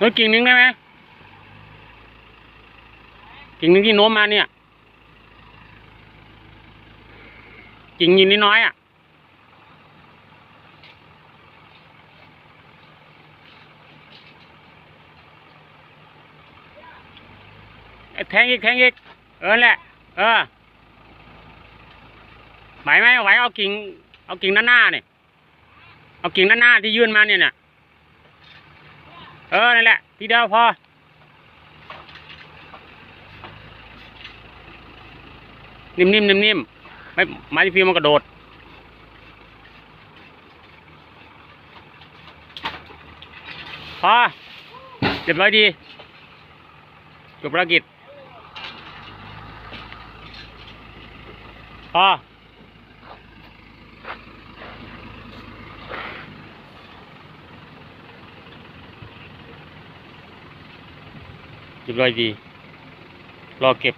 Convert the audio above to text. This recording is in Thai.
เฮ้ยกิ่งหนึ่งได้ไหมกิ่งหนึ่งที่โน้มมาเนี่ย กิ่งยินนิดน้อยอะแทงอีกแทงอีกเออแหละ เออไหวไหมไหวเอากิ่งเอากิ่งด้านหน้าเนี่ยเอากิ่งด้านหน้าที่ยื่นมาเนี่ยน่ะ เออ นั่นแหละ ทีเดียวพอ นิ่มๆนิ่มๆไม่ไม้ที่ฟิวมันกระโดด พอเรียบร้อยดี จบภารกิจพอ เรียบร้อยดี รอเก็บ